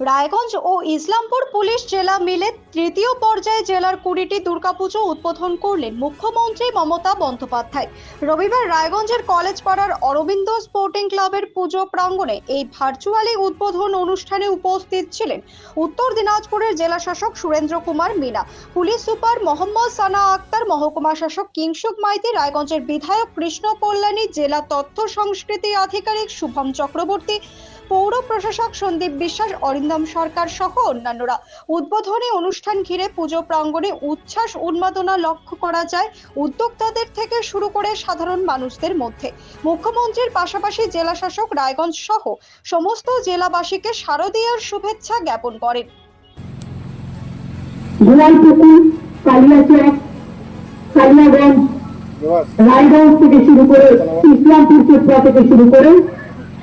রায়গঞ্জ ও Islampur police জেলা মিলে তৃতীয় পর্যায়ে জেলার কুড়িটি দুর্গাপুজো উদ্বোধন করলেন মুখ্যমন্ত্রী মমতা বন্দ্যোপাধ্যায়। রবিবার রায়গঞ্জের কলেজ পাড়ার অরবিন্দ স্পোর্টিং ক্লাবের পুজো প্রাঙ্গণে এই ভার্চুয়ালি উদ্বোধন অনুষ্ঠানে উপস্থিত ছিলেন উত্তর দিনাজপুরের জেলা শাসক সুরেন্দ্র কুমার মিনা, পুলিশ সুপার মোহাম্মদ সানা আক্তার, মহকুমা শাসক কিংসুক মাইতি, রায়গঞ্জের বিধায়ক কৃষ্ণ কল্যাণী, জেলা তথ্য সংস্কৃতি আধিকারিক শুভম চক্রবর্তী পৌর প্রশাসক সন্দীপ বিশ্বাস অরিন্দম সরকার সহ অন্যান্যরা। উদ্বোধনী অনুষ্ঠান ঘিরে পুজো প্রাঙ্গণে উচ্ছ্বাস উন্মাদনা লক্ষ্য করা যায় উদ্যোক্তাদের থেকে শুরু করে সাধারণ মানুষদের মধ্যে। মুখ্যমন্ত্রীর পাশাপাশি জেলা শাসক রায়গঞ্জ সহ সমস্ত জেলাবাসীকে শারদীয়ার শুভেচ্ছা জ্ঞাপন করেন। গোয়ালপুকুর কালিয়াচক কালিয়াগঞ্জ রায়গঞ্জ থেকে শুরু করে ইসলামপুর চোপড়া থেকে শুরু করে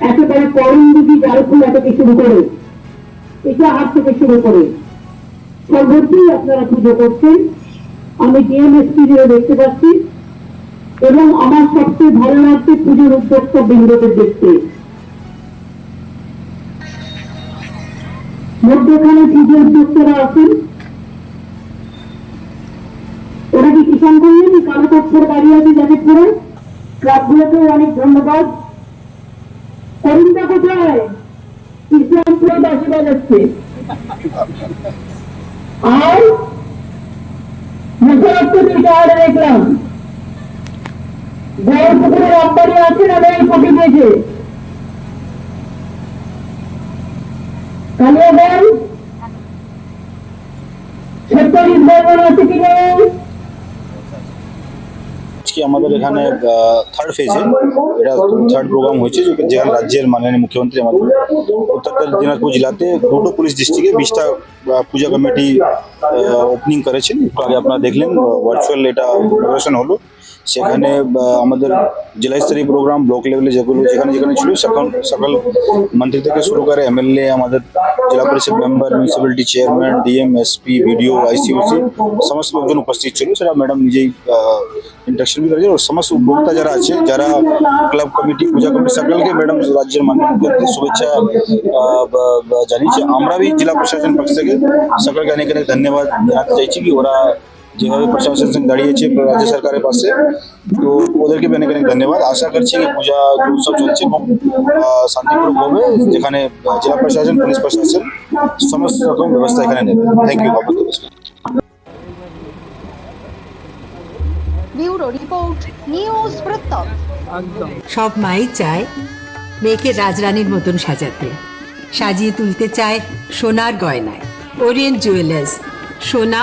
একেবারে করণদিঘি জালখোলা থেকে শুরু করে। ইটাহার থেকে শুরু করে। সর্বত্রই আপনারা পুজো করছেন। আমি ডিএমএসপি দেখতে পাচ্ছি। এবং আমার সবচেয়ে ভালো লাগছে পুজোর উদ্যোক্তা বৃন্দদের দেখতে। মধ্যখানে পুজো উদ্যোক্তারা আছেন। ওরা কি কিষাণ করলেন? কালো তৎপর দাঁড়িয়ে আছে জ্যাকেটপুরে ক্লাবগুলোকে অনেক ধন্যবাদ। করিমদা কোথায়? ইসলামপুরে বাসি বাজাচ্ছে। আর আর দেখলাম। বড় আছে না ভাই পটি দিয়েছে কালিয়াগঞ্জ? ছত্রিশ বর্মন আছে কি নেই? আজকে আমাদের এখানে থার্ড ফেজে এটা থার্ড প্রোগ্রাম হয়েছে, যেখানে রাজ্যের মাননীয় মুখ্যমন্ত্রী আমাদের উত্তর দিনাজপুর জেলাতে দুটো পুলিশ ডিস্ট্রিক্টে বিশটা পূজা কমিটি ওপেনিং করেছেন। আগে আপনারা দেখলেন ভার্চুয়াল এটা ইনোগ্রেশন হলো। সেখানে আহ, আমাদের জেলা স্তরীয় প্রোগ্রাম ব্লক লেভেলে যেগুলো যেখানে যেখানে ছিল সকল সকল মন্ত্রী থেকে শুরু করে এমএলএ আমাদের জেলা পরিষদ member municipality chairman DM SP BDO আইসিউসি সমস্ত লোকজন উপস্থিত ছিল সেটা ম্যাডাম নিজেই ইন্টাকশন भी করেছে और সমস্ত উপভোক্তা যারা আছে যারা ক্লাব কমিটি পূজা কমিটি সকলকে ম্যাডাম রাজ্যের মাননীয় মুখ্যমন্ত্রী শুভেচ্ছা আহ, ব- ব- জানিয়েছে আমরা भी জেলা প্রশাসন পক্ষ থেকে সকলকে অনেক অনেক ধন্যবাদ জানাতে চাইছি কি ওরা যেভাবে প্রশাসন সঙ্গে দাঁড়িয়েছে রাজ্য সরকারের পাশে তো ওদেরকে অনেক অনেক ধন্যবাদ। আশা করছি কি পূজা উৎসব চলছে খুব শান্তিপূর্ণ হবে যেখানে জেলা প্রশাসন পুলিশ প্রশাসন সমস্ত রকম ব্যবস্থা এখানে নেবে। Thank you bureau report news সব মাই চায় মেয়েকে রাজরানীর মতন সাজাতে। সাজিয়ে তুলতে চায় সোনার গয়নায়। ওরিয়েন্ট জুয়েলার্স সোনা